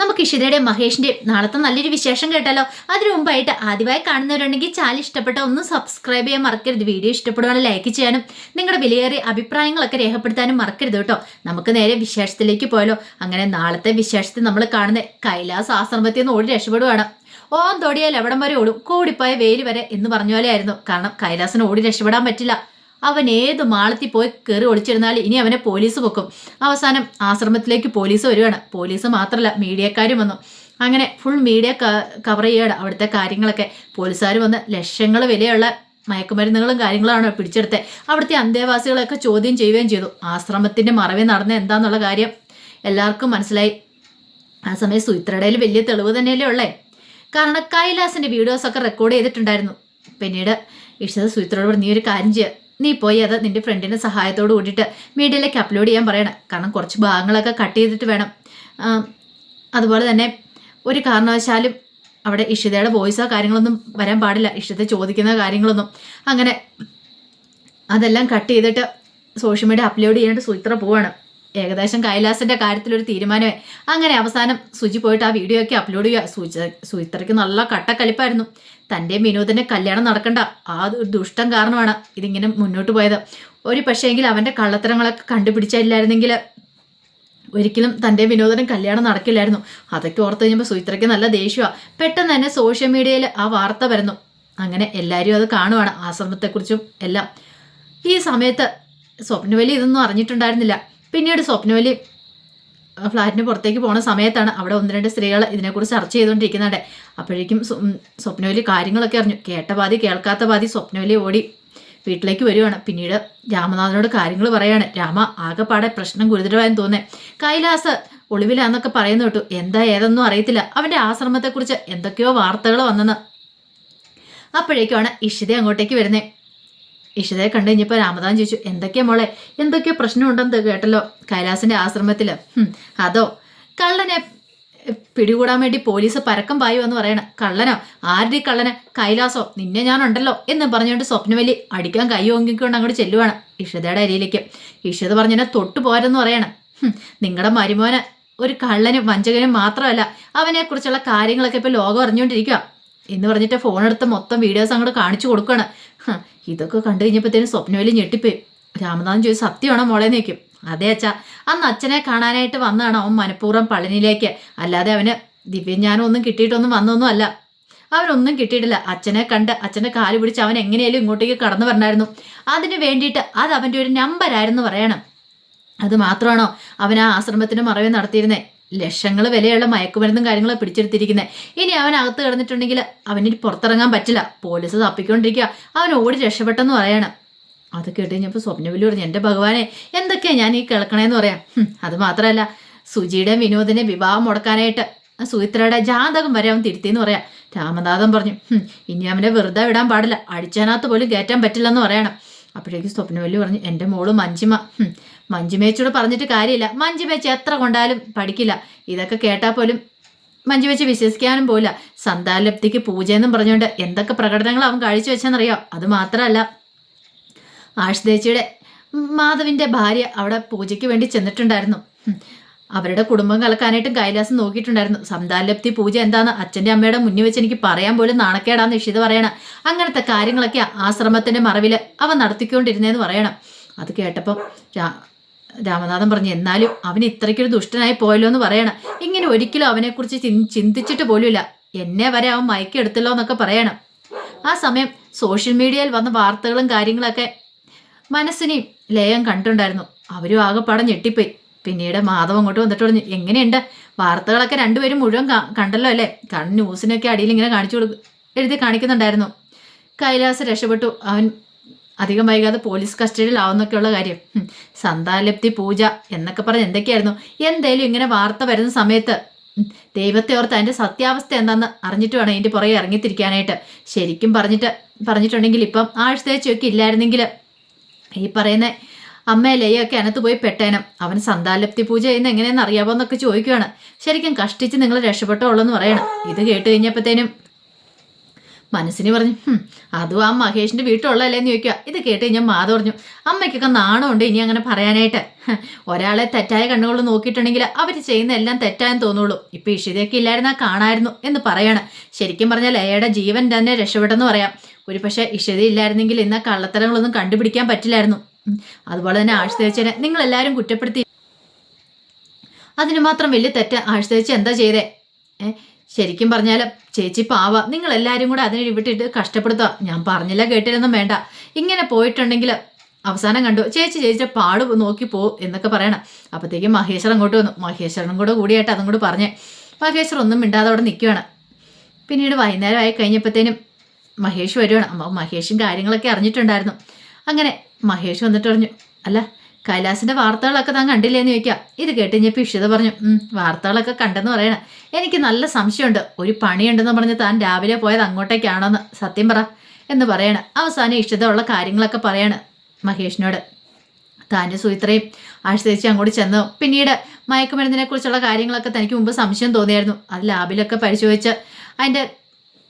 നമുക്ക് ഇഷിതയുടെയും മഹേഷിന്റെയും നാളത്തെ നല്ലൊരു വിശേഷം കേട്ടാലോ? അതിനു മുമ്പായിട്ട് ആദ്യമായി കാണുന്നവരുണ്ടെങ്കിൽ ചാനൽ ഇഷ്ടപ്പെട്ട ഒന്ന് സബ്സ്ക്രൈബ് ചെയ്യാൻ മറക്കരുത്. വീഡിയോ ഇഷ്ടപ്പെടുവാണെങ്കിൽ ലൈക്ക് ചെയ്യാനും നിങ്ങളുടെ വിലയേറിയ അഭിപ്രായങ്ങളൊക്കെ രേഖപ്പെടുത്താനും മറക്കരുത് കേട്ടോ. നമുക്ക് നേരെ വിശേഷത്തിലേക്ക് പോയാലോ. അങ്ങനെ നാളത്തെ വിശേഷത്തിൽ നമ്മൾ കാണുന്ന കൈലാസ് ആശ്രമത്തിൽ നിന്ന് ഓടി രക്ഷപ്പെടുവാണ്. ഓം തൊടിയാൽ എവിടം വരെ ഓടും. കൂടിപ്പോയ വേലി വരെ എന്ന് പറഞ്ഞ പോലെ ആയിരുന്നു കാരണം കൈലാസിന് ഓടി രക്ഷപ്പെടാൻ പറ്റില്ല. അവൻ ഏത് മാളത്തിൽ പോയി കയറി ഒളിച്ചിരുന്നാൽ ഇനി അവനെ പോലീസ് പൊക്കും. അവസാനം ആശ്രമത്തിലേക്ക് പോലീസ് വരുവാണ് പോലീസ് മാത്രമല്ല മീഡിയക്കാരും വന്നു. അങ്ങനെ ഫുൾ മീഡിയ കവർ ചെയ്യുകയാണ് അവിടുത്തെ കാര്യങ്ങളൊക്കെ. പോലീസുകാർ വന്ന് ലക്ഷങ്ങൾ വിലയുള്ള മയക്കുമരുന്നുകളും കാര്യങ്ങളാണ് പിടിച്ചെടുത്തത്. അവിടുത്തെ അന്തേവാസികളെയൊക്കെ ചോദ്യം ചെയ്യുകയും ചെയ്തു. ആശ്രമത്തിന്റെ മറവിൽ നടന്ന എന്താണെന്നുള്ള കാര്യം എല്ലാവർക്കും മനസ്സിലായി. ആ സമയം സുയിത്രടയിൽ വലിയ തെളിവ് തന്നെയല്ലേ ഉള്ളേ? കാരണം കൈലാസിന്റെ വീഡിയോസൊക്കെ റെക്കോർഡ് ചെയ്തിട്ടുണ്ടായിരുന്നു. പിന്നീട് ഇഷ്ട സുയിത്രയോട് പറഞ്ഞ ഒരു കാര്യം ചെയ്യുക നീ പോയി അത് നിന്റെ ഫ്രണ്ടിന്റെ സഹായത്തോട് കൂടിയിട്ട് മീഡിയയിലേക്ക് അപ്ലോഡ് ചെയ്യാൻ പറയണം. കാരണം കുറച്ച് ഭാഗങ്ങളൊക്കെ കട്ട് ചെയ്തിട്ട് വേണം. അതുപോലെ തന്നെ ഒരു കാരണവശാലും അവിടെ ഇഷിതയുടെ വോയിസോ കാര്യങ്ങളൊന്നും വരാൻ പാടില്ല. ഇഷിത ചോദിക്കുന്ന കാര്യങ്ങളൊന്നും. അങ്ങനെ അതെല്ലാം കട്ട് ചെയ്തിട്ട് സോഷ്യൽ മീഡിയ അപ്ലോഡ് ചെയ്യാനായിട്ട് സൂത്ര പോവാണ്. ഏകദേശം കൈലാസിന്റെ കാര്യത്തിൽ ഒരു തീരുമാനമേ അങ്ങനെ അവസാനം സുജി പോയിട്ട് ആ വീഡിയോ ഒക്കെ അപ്ലോഡ് ചെയ്യുക. സുചി സുചിത്രയ്ക്ക് നല്ല കട്ടക്കലിപ്പായിരുന്നു. തന്റെ വിനോദിനെ കല്യാണം നടക്കണ്ട. ആ ഒരു ദുഷ്ടം കാരണമാണ് ഇതിങ്ങനെ മുന്നോട്ട് പോയത്. ഒരു പക്ഷേങ്കിൽ അവന്റെ കള്ളത്തരങ്ങളൊക്കെ കണ്ടുപിടിച്ചില്ലായിരുന്നെങ്കിൽ ഒരിക്കലും തന്റെ വിനോദനം കല്യാണം നടക്കില്ലായിരുന്നു. അതൊക്കെ ഓർത്ത് കഴിഞ്ഞപ്പോൾ സുചിത്രയ്ക്ക് നല്ല ദേഷ്യമാണ് പെട്ടെന്ന് തന്നെ സോഷ്യൽ മീഡിയയിൽ ആ വാർത്ത വരുന്നു. അങ്ങനെ എല്ലാവരും അത് കാണുവാണ് ആശ്രമത്തെക്കുറിച്ചും എല്ലാം. ഈ സമയത്ത് സ്വപ്നവലി ഇതൊന്നും അറിഞ്ഞിട്ടുണ്ടായിരുന്നില്ല. പിന്നീട് സ്വപ്നവലി ഫ്ലാറ്റിന് പുറത്തേക്ക് പോണ സമയത്താണ് അവിടെ ഒന്ന് രണ്ട് സ്ത്രീകൾ ഇതിനെക്കുറിച്ച് ചർച്ച ചെയ്തുകൊണ്ടിരിക്കുന്നുണ്ട് അപ്പോഴേക്കും സ്വ- സ്വപ്നവലി കാര്യങ്ങളൊക്കെ അറിഞ്ഞു. കേട്ട പാതി കേൾക്കാത്ത പാതി സ്വപ്നവലി ഓടി വീട്ടിലേക്ക് വരുവാണ്. പിന്നീട് രാമനാഥനോട് കാര്യങ്ങൾ പറയാണ്. രാമ ആകെപ്പാടെ പ്രശ്നം ഗുരുതരമായെന്ന് തോന്നേ കൈലാസ് ഒളിവിലാന്നൊക്കെ പറയുന്നു കേട്ടു. എന്താ ഏതൊന്നും അറിയത്തില്ല. അവന്റെ ആശ്രമത്തെക്കുറിച്ച് എന്തൊക്കെയോ വാർത്തകൾ വന്നെന്ന്. അപ്പോഴേക്കുമാണ് ഇഷിത അങ്ങോട്ടേക്ക് വരുന്നേ. ഇഷിതയെ കണ്ടു കഴിഞ്ഞപ്പോൾ രാമദാൻ ചോദിച്ചു എന്തൊക്കെയാ മോളെ? എന്തൊക്കെ പ്രശ്നമുണ്ടെന്ന് കേട്ടല്ലോ കൈലാസിന്റെ ആശ്രമത്തിൽ അതോ? കള്ളനെ പിടികൂടാൻ വേണ്ടി പോലീസ് പരക്കം പായു എന്ന് പറയണ. കള്ളനോ? ആരുടെ കള്ളനെ? കൈലാസോ? നിന്നെ ഞാനുണ്ടല്ലോ എന്ന് പറഞ്ഞുകൊണ്ട് സ്വപ്നവലി അടിക്കാൻ കൈ ഓങ്ങിക്കൊണ്ട് അങ്ങോട്ട് ചെല്ലുവാണ് ഇഷിതയുടെ അരിയിലേക്ക് ഇഷിത പറഞ്ഞെന്നെ തൊട്ടു പോരെന്ന് പറയണം. നിങ്ങളുടെ മരുമോന് ഒരു കള്ളനും വഞ്ചകനും മാത്രമല്ല. അവനെക്കുറിച്ചുള്ള കാര്യങ്ങളൊക്കെ ഇപ്പോൾ ലോകം അറിഞ്ഞുകൊണ്ടിരിക്കുക എന്ന് പറഞ്ഞിട്ട് ഫോൺ എടുത്ത് മൊത്തം വീഡിയോസ് അങ്ങോട്ട് കാണിച്ചു കൊടുക്കുകയാണ് ഇതൊക്കെ കണ്ടു കഴിഞ്ഞപ്പോഴത്തേനും സ്വപ്നവലി ഞെട്ടിപ്പോയി. രാമനാഥൻ ചോദിച്ചു സത്യമാണോ മോളെ? നിൽക്കും അതെ അച്ഛാ. അന്ന് അച്ഛനെ കാണാനായിട്ട് വന്നതാണ് അവൻ മനഃപൂർവം പളനിയിലേക്ക്? അല്ലാതെ അവന് ദിവ്യജ്ഞാനം ഒന്നും കിട്ടിയിട്ടൊന്നും വന്നൊന്നും അല്ല. അവനൊന്നും കിട്ടിയിട്ടില്ല. അച്ഛനെ കണ്ട് അച്ഛന്റെ കാൽ പിടിച്ച് അവൻ എങ്ങനെയാലും ഇങ്ങോട്ടേക്ക് കടന്നു വരണമായിരുന്നു അതിന് വേണ്ടിയിട്ട് അത് അവന്റെ ഒരു നമ്പരായിരുന്നു പറയണം. അത് മാത്രമാണോ അവൻ ആ ആശ്രമത്തിന് മറവി നടത്തിയിരുന്നേ? ലക്ഷങ്ങൾ വിലയുള്ള മയക്കുമരുന്നും കാര്യങ്ങളും പിടിച്ചെടുത്തിരിക്കുന്നത് ഇനി അവൻ അകത്ത് കിടന്നിട്ടുണ്ടെങ്കിൽ അവന് പുറത്തിറങ്ങാൻ പറ്റില്ല. പോലീസ് തപ്പിക്കൊണ്ടിരിക്കുക അവൻ ഓടി രക്ഷപ്പെട്ടെന്ന് പറയണം. അത് കേട്ട് കഴിഞ്ഞപ്പോൾ സ്വപ്നവലി പറഞ്ഞു എന്റെ ഭഗവാനെ എന്തൊക്കെയാ ഞാൻ ഈ കിളക്കണേന്ന് പറയാം? അത് മാത്രമല്ല സുജിയുടെ വിനോദിനെ വിവാഹം മുടക്കാനായിട്ട് സുഹിത്രയുടെ ജാതകം വരെ അവൻ തിരുത്തിയെന്ന് പറയാം. രാമനാഥൻ പറഞ്ഞു ഇനി അവനെ വെറുതെ വിടാൻ പാടില്ല. അടിച്ചതിനകത്ത് പോലും കയറ്റാൻ പറ്റില്ലെന്ന് പറയണം. അപ്പോഴേക്കും സ്വപ്നവല്ലി പറഞ്ഞു എന്റെ മോൾ മഞ്ജിമ ഹും, മഞ്ജുമേച്ചിയോട് പറഞ്ഞിട്ട് കാര്യമില്ല. മഞ്ജുമേച്ച എത്ര കൊണ്ടാലും പഠിക്കില്ല. ഇതൊക്കെ കേട്ടാൽ പോലും മഞ്ജുവെച്ച് വിശ്വസിക്കാനും പോയില്ല പൂജ പൂജയെന്നും പറഞ്ഞുകൊണ്ട് എന്തൊക്കെ പ്രകടനങ്ങൾ അവൻ കാഴ്ച വെച്ചെന്നറിയാം? അത് മാത്രമല്ല ആഷ്ദേച്ചിയുടെ മാധവിന്റെ ഭാര്യ അവിടെ പൂജയ്ക്ക് വേണ്ടി ചെന്നിട്ടുണ്ടായിരുന്നു. അവരുടെ കുടുംബം കലക്കാനായിട്ടും കൈലാസം നോക്കിയിട്ടുണ്ടായിരുന്നു. സന്താലപ്തി പൂജ എന്താന്ന് അച്ഛന്റെ അമ്മയുടെ മുന്നിൽ വെച്ച് എനിക്ക് പറയാൻ പോലും നാണക്കേടാന്ന് ഇഷിത പറയണം. അങ്ങനത്തെ കാര്യങ്ങളൊക്കെ ആശ്രമത്തിന്റെ മറവിൽ അവൻ നടത്തിക്കൊണ്ടിരുന്നേന്ന് പറയണം. അത് കേട്ടപ്പം രാ രാമനാഥൻ പറഞ്ഞു എന്നാലും അവൻ ഇത്രയ്ക്കൊരു ദുഷ്ടനായി പോയല്ലോ എന്ന് പറയണം. ഇങ്ങനെ ഒരിക്കലും അവനെക്കുറിച്ച് ചിന്തിച്ചിട്ട് പോലുമില്ല. എന്നെ വരെ അവൻ മയക്കെടുത്തല്ലോ എന്നൊക്കെ പറയണം. ആ സമയം സോഷ്യൽ മീഡിയയിൽ വന്ന വാർത്തകളും കാര്യങ്ങളൊക്കെ മനസ്സിനെയും ലയം കണ്ടുണ്ടായിരുന്നു അവരും ആകെപ്പാടെ ഞെട്ടിപ്പോയി. പിന്നീട് മാധവ് അങ്ങോട്ട് വന്നിട്ട് പറഞ്ഞു എങ്ങനെയുണ്ട്? വാർത്തകളൊക്കെ രണ്ടുപേരും മുഴുവൻ കണ്ടല്ലോ അല്ലേ? കാരണം ന്യൂസിനൊക്കെ അടിയിൽ ഇങ്ങനെ കാണിച്ചു കൊടുക്കും എഴുതി കാണിക്കുന്നുണ്ടായിരുന്നു. കൈലാസ് രക്ഷപ്പെട്ടു. അവൻ അധികം വൈകാതെ പോലീസ് കസ്റ്റഡിയിലാവുന്നൊക്കെയുള്ള കാര്യം. സന്താലപ്തി പൂജ എന്നൊക്കെ പറഞ്ഞ് എന്തൊക്കെയായിരുന്നു? എന്തേലും ഇങ്ങനെ വാർത്ത വരുന്ന സമയത്ത് ദൈവത്തെ ഓർത്ത് അതിന്റെ സത്യാവസ്ഥ എന്താണെന്ന് അറിഞ്ഞിട്ട് വേണം അതിന്റെ പുറകെ ഇറങ്ങിത്തിരിക്കാനായിട്ട്. ശരിക്കും പറഞ്ഞിട്ട് പറഞ്ഞിട്ടുണ്ടെങ്കിൽ ഇപ്പം ആഴ്ചത്തേച്ചൊക്കെ ഇല്ലായിരുന്നെങ്കിൽ ഈ പറയുന്ന അമ്മ ലയൊക്കെ അനത്ത് പോയി പെട്ടേനും. അവൻ സന്താലപ്തി പൂജ ചെയ്യുന്ന എങ്ങനെയെന്ന് അറിയാവോ എന്നൊക്കെ ചോദിക്കുകയാണ് ശരിക്കും കഷ്ടിച്ച് നിങ്ങൾ രക്ഷപ്പെട്ടോളൂ എന്ന് പറയണം. ഇത് കേട്ട് കഴിഞ്ഞപ്പോഴത്തേനും മനസ്സിന് പറഞ്ഞു അതും ആ മഹേഷിന്റെ വീട്ടിലുള്ളതല്ലേന്ന് ചോദിക്കുക. ഇത് കേട്ട് ഞാൻ മാത പറഞ്ഞു അമ്മയ്ക്കൊക്കെ നാണമുണ്ട് ഇനി അങ്ങനെ പറയാനായിട്ട്. ഒരാളെ തെറ്റായ കണ്ണുകൊണ്ട് നോക്കിയിട്ടുണ്ടെങ്കിൽ അവർ ചെയ്യുന്ന എല്ലാം തെറ്റായെന്ന് തോന്നുള്ളൂ. ഇപ്പൊ ഇഷിതയൊക്കെ ഇല്ലായിരുന്നാ കാണായിരുന്നു എന്ന് പറയാണ്. ശരിക്കും പറഞ്ഞാൽ ലയയുടെ ജീവൻ തന്നെ രക്ഷപ്പെട്ടെന്ന് പറയാം. ഒരു പക്ഷേ ഇഷിത ഇല്ലായിരുന്നെങ്കിൽ ഇന്ന് കള്ളത്തരങ്ങളൊന്നും കണ്ടുപിടിക്കാൻ പറ്റില്ലായിരുന്നു. അതുപോലെ തന്നെ ആശ്രയിച്ചതിനെ നിങ്ങൾ എല്ലാവരും കുറ്റപ്പെടുത്തി. അതിന് മാത്രം വലിയ തെറ്റ് ആശ്രയിച്ച് എന്താ ചെയ്തേ? ശരിക്കും പറഞ്ഞാൽ ചേച്ചി പാവ. നിങ്ങൾ എല്ലാവരും കൂടെ അതിനെ വിട്ടിട്ട് കഷ്ടപ്പെടുത്തുക ഞാൻ പറഞ്ഞില്ല കേട്ടില്ലെന്നും വേണ്ട. ഇങ്ങനെ പോയിട്ടുണ്ടെങ്കിൽ അവസാനം കണ്ടു. ചേച്ചി ചേച്ചിയുടെ പാട് നോക്കി പോ എന്നൊക്കെ പറയണം. അപ്പോഴത്തേക്കും മഹേശ്വർ അങ്ങോട്ട് വന്നു. മഹേശ്വരനും കൂടെ കൂടിയായിട്ട് അതും കൂടെ പറഞ്ഞേ മഹേശ്വർ ഒന്നും മിണ്ടാതെ അവിടെ നിൽക്കുകയാണ് പിന്നീട് വൈകുന്നേരം ആയി കഴിഞ്ഞപ്പോഴത്തേനും മഹേഷ് വരുവാണ്. അപ്പോൾ മഹേഷും കാര്യങ്ങളൊക്കെ അറിഞ്ഞിട്ടുണ്ടായിരുന്നു. അങ്ങനെ മഹേഷ് വന്നിട്ട് പറഞ്ഞു അല്ല കൈലാസിന്റെ വാർത്തകളൊക്കെ താൻ കണ്ടില്ലേന്ന് ചോദിക്കാം. ഇത് കേട്ട് ഞാൻ ഇഷിത പറഞ്ഞു "ഉം, വാർത്തകളൊക്കെ കണ്ടെന്ന് പറയണേ. എനിക്ക് നല്ല സംശയമുണ്ട്. ഒരു പണിയുണ്ടെന്ന് പറഞ്ഞ് താൻ രാവിലെ പോയത് അങ്ങോട്ടേക്കാണോന്ന്. സത്യം പറ എന്ന് പറയണം. അവസാനം ഇഷ്ടതയുള്ള കാര്യങ്ങളൊക്കെ പറയാണ് മഹേഷിനോട്. താന്റെ സുഹിത്രയും ആശ്രയിച്ച് അങ്ങോട്ട് ചെന്നു. പിന്നീട് മയക്കുമരുന്നിനെ കുറിച്ചുള്ള കാര്യങ്ങളൊക്കെ തനിക്ക് മുമ്പ് സംശയം തോന്നിയായിരുന്നു. അത് ലാബിലൊക്കെ പരിശോധിച്ച് അതിന്റെ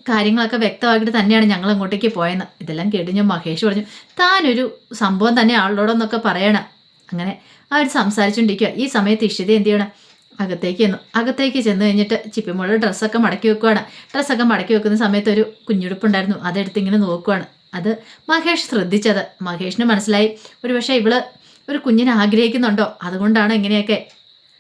കാര്യങ്ങളൊക്കെ വ്യക്തമാക്കിയിട്ട് തന്നെയാണ് ഞങ്ങൾ അങ്ങോട്ടേക്ക് പോയെന്ന്. ഇതെല്ലാം കേട്ട് ഞാൻ മഹേഷ് പറഞ്ഞു താനൊരു സംഭവം തന്നെ ആളോടൊന്നൊക്കെ പറയണം. അങ്ങനെ അവർ സംസാരിച്ചുകൊണ്ടിരിക്കുക ഈ സമയത്ത് ഇഷിത എന്ത് ചെയ്യണം? അകത്തേക്ക് ചെന്നു. അകത്തേക്ക് ചെന്ന് കഴിഞ്ഞിട്ട് ചിപ്പിമോൾ ഡ്രസ്സൊക്കെ മടക്കി വെക്കുവാണ്. ഡ്രസ്സൊക്കെ മടക്കി വെക്കുന്ന സമയത്ത് ഒരു കുഞ്ഞുടുപ്പുണ്ടായിരുന്നു. അതെടുത്ത് ഇങ്ങനെ നോക്കുവാണ്. അത് മഹേഷ് ശ്രദ്ധിച്ചത്. മഹേഷിന് മനസ്സിലായി. ഒരു പക്ഷേ ഇവൾ ഒരു കുഞ്ഞിനെ ആഗ്രഹിക്കുന്നുണ്ടോ? അതുകൊണ്ടാണ് ഇങ്ങനെയൊക്കെ?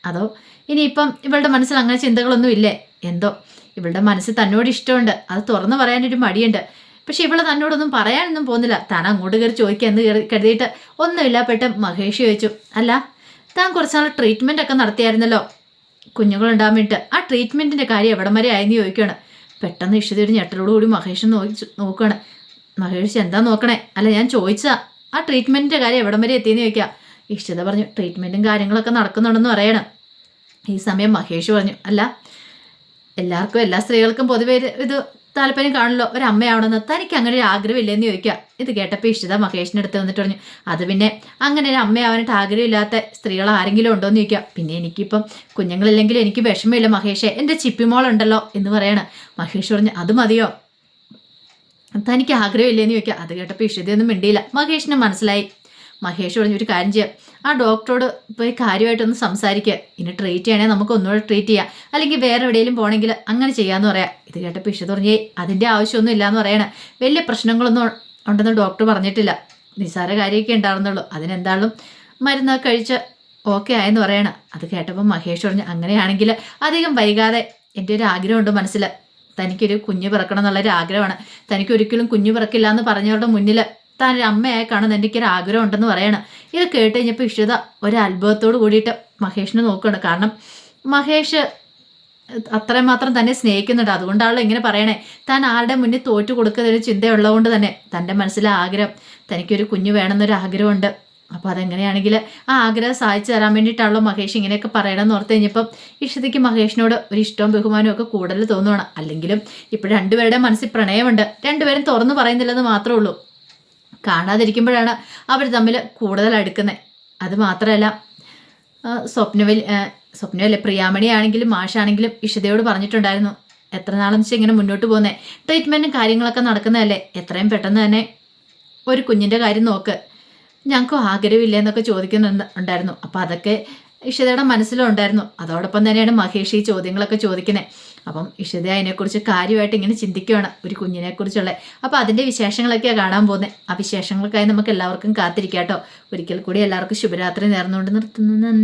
അതോ ഇനിയിപ്പം ഇവളുടെ മനസ്സിൽ അങ്ങനെ ചിന്തകളൊന്നും ഇല്ലേ? എന്തോ? ഇവളുടെ മനസ്സിൽ തന്നോട് ഇഷ്ടമുണ്ട്. അത് തുറന്നു പറയാനൊരു മടിയുണ്ട്. പക്ഷെ ഇവൾ തന്നോടൊന്നും പറയാനൊന്നും പോകുന്നില്ല. താൻ അങ്ങോട്ട് കയറി ചോദിക്കുക എന്ന് കരുതിയിട്ട് ഒന്നുമില്ല പെട്ട മഹേഷ് ചോദിച്ചു അല്ല താൻ കുറച്ച് നാൾ ട്രീറ്റ്മെന്റ് ഒക്കെ നടത്തിയായിരുന്നല്ലോ? കുഞ്ഞുങ്ങളുണ്ടാകാൻ വേണ്ടിയിട്ട് ആ ട്രീറ്റ്മെന്റിന്റെ കാര്യം എവിടം വരെ ആയെന്ന് ചോദിക്കുകയാണ്. പെട്ടെന്ന് ഇഷ്ടത്തി ഒരു ഞെട്ടലോടുകൂടി മഹേഷ് നോക്കി നോക്കുകയാണ്. മഹേഷ് എന്താ നോക്കണേ? അല്ല ഞാൻ ചോദിച്ചാ ആ ട്രീറ്റ്മെന്റിന്റെ കാര്യം എവിടം വരെ എത്തിയെന്ന് ചോദിക്കുക ഇഷ്ടത പറഞ്ഞു ട്രീറ്റ്മെന്റും കാര്യങ്ങളൊക്കെ നടക്കുന്നുണ്ടെന്ന് പറയണം. ഈ സമയം മഹേഷ് പറഞ്ഞു അല്ല എല്ലാവർക്കും എല്ലാ സ്ത്രീകൾക്കും പൊതുവേ ഇത് താല്പര്യം കാണുമല്ലോ ഒരു അമ്മയാവണമെന്ന് തനിക്ക് അങ്ങനെ ഒരു ആഗ്രഹമില്ലെന്ന് ചോദിക്കുക. ഇത് കേട്ടപ്പോൾ ഇഷ്ടത മഹേഷിന്റെ അടുത്ത് വന്നിട്ട് പറഞ്ഞു അത് പിന്നെ അങ്ങനെ ഒരു അമ്മയാവാനായിട്ട് ആഗ്രഹമില്ലാത്ത സ്ത്രീകൾ ആരെങ്കിലും ഉണ്ടോ എന്ന് ചോദിക്കുക. പിന്നെ എനിക്കിപ്പം കുഞ്ഞുങ്ങളില്ലെങ്കിൽ എനിക്ക് വിഷമമില്ല മഹേഷേ എന്റെ ചിപ്പിമോളുണ്ടല്ലോ എന്ന് പറയാണ്. മഹേഷ് പറഞ്ഞു അത് മതിയോ? തനിക്ക് ആഗ്രഹമില്ലെന്ന് ചോദിക്കുക. അത് കേട്ടപ്പോൾ ഇഷ്ടതയൊന്നും മിണ്ടിയില്ല. മഹേഷിന് മനസ്സിലായി മഹേഷ് പറഞ്ഞു ഒരു കാര്യം ചെയ്യാം. ആ ഡോക്ടറോട് പോയി കാര്യമായിട്ടൊന്ന് സംസാരിക്കുക. ഇനി ട്രീറ്റ് ചെയ്യണേ നമുക്ക് ഒന്നുകൂടെ ട്രീറ്റ് ചെയ്യാം. അല്ലെങ്കിൽ വേറെ എവിടെയെങ്കിലും പോകണമെങ്കിൽ അങ്ങനെ ചെയ്യാമെന്ന് പറയാം. ഇത് കേട്ടപ്പോൾ ഇഷ തുറഞ്ഞേ അതിന്റെ ആവശ്യമൊന്നും ഇല്ലയെന്ന് പറയണേ. വലിയ പ്രശ്നങ്ങളൊന്നും ഉണ്ടെന്ന് ഡോക്ടർ പറഞ്ഞിട്ടില്ല. നിസ്സാര കാര്യമൊക്കെ ഉണ്ടാകുന്നുള്ളൂ അതിനെന്താളും മരുന്നൊക്കെ കഴിച്ച് ഓക്കെ ആയെന്ന് പറയണം. അത് കേട്ടപ്പോൾ മഹേഷ് പറഞ്ഞു അങ്ങനെയാണെങ്കിൽ അധികം വൈകാതെ എന്റെ ഒരു ആഗ്രഹമുണ്ട് മനസ്സിൽ. തനിക്കൊരു കുഞ്ഞ് പിറക്കണം എന്നുള്ളൊരു ആഗ്രഹമാണ്. തനിക്കൊരിക്കലും കുഞ്ഞ് പിറക്കില്ല എന്ന് പറഞ്ഞവരുടെ മുന്നിൽ താൻ ഒരു അമ്മയായി കാണുന്ന എനിക്കൊരു ആഗ്രഹം ഉണ്ടെന്ന് പറയണം. ഇത് കേട്ട് കഴിഞ്ഞപ്പോൾ ഇഷിത ഒരത്ഭുതത്തോട് കൂടിയിട്ട് മഹേഷിനെ നോക്കുകയാണ് കാരണം മഹേഷ് അത്രമാത്രം തന്നെ സ്നേഹിക്കുന്നുണ്ട്. അതുകൊണ്ടാണല്ലോ ഇങ്ങനെ പറയണേ. താൻ ആരുടെ മുന്നിൽ തോറ്റു കൊടുക്കുന്ന ഒരു ചിന്തയുള്ളതുകൊണ്ട് തന്നെ തന്റെ മനസ്സിലെ ആഗ്രഹം തനിക്കൊരു കുഞ്ഞു വേണമെന്നൊരു ആഗ്രഹമുണ്ട്. അപ്പോൾ അതെങ്ങനെയാണെങ്കിൽ ആ ആഗ്രഹം സാധിച്ചു തരാൻ വേണ്ടിയിട്ടാണല്ലോ മഹേഷ് ഇങ്ങനെയൊക്കെ പറയണമെന്ന് ഓർത്ത് കഴിഞ്ഞപ്പം ഇഷിതയ്ക്ക് മഹേഷിനോട് ഒരു ഇഷ്ടവും ബഹുമാനവും ഒക്കെ കൂടുതൽ തോന്നുവാണ്. അല്ലെങ്കിലും ഇപ്പോൾ രണ്ടുപേരുടെ മനസ്സിൽ പ്രണയമുണ്ട്. രണ്ടുപേരും തുറന്നു പറയുന്നില്ലെന്ന് മാത്രമേ ഉള്ളൂ. കാണാതിരിക്കുമ്പോഴാണ് അവർ തമ്മിൽ കൂടുതൽ അടുക്കുന്നത്. അത് മാത്രമല്ല സ്വപ്നവിൽ സ്വപ്നമല്ല പ്രിയാമണി ആണെങ്കിലും മാഷാണെങ്കിലും ഇഷിതയോട് പറഞ്ഞിട്ടുണ്ടായിരുന്നു എത്ര നാളെന്ന് വെച്ചാൽ ഇങ്ങനെ മുന്നോട്ട് പോകുന്നത് ട്രീറ്റ്മെന്റും കാര്യങ്ങളൊക്കെ നടക്കുന്നതല്ലേ? എത്രയും പെട്ടെന്ന് തന്നെ ഒരു കുഞ്ഞിന്റെ കാര്യം നോക്ക്. ഞങ്ങൾക്ക് ആഗ്രഹമില്ല എന്നൊക്കെ ചോദിക്കുന്നുണ്ട് ഉണ്ടായിരുന്നു. അപ്പോൾ അതൊക്കെ ഇഷിതയുടെ മനസ്സിലുണ്ടായിരുന്നു. അതോടൊപ്പം തന്നെയാണ് മഹേഷ് ഈ ചോദ്യങ്ങളൊക്കെ ചോദിക്കുന്നത് അപ്പം ഇഷിത അതിനെക്കുറിച്ച് കാര്യമായിട്ട് ഇങ്ങനെ ചിന്തിക്കുകയാണ് ഒരു കുഞ്ഞിനെക്കുറിച്ചുള്ള. അപ്പോൾ അതിന്റെ വിശേഷങ്ങളൊക്കെയാണ് കാണാൻ പോകുന്നത് ആ വിശേഷങ്ങൾക്കായി നമുക്ക് എല്ലാവർക്കും കാത്തിരിക്കാം കേട്ടോ ഒരിക്കൽ കൂടി എല്ലാവർക്കും ശുഭരാത്രി നേർന്നുകൊണ്ട് നിർത്തുന്നു.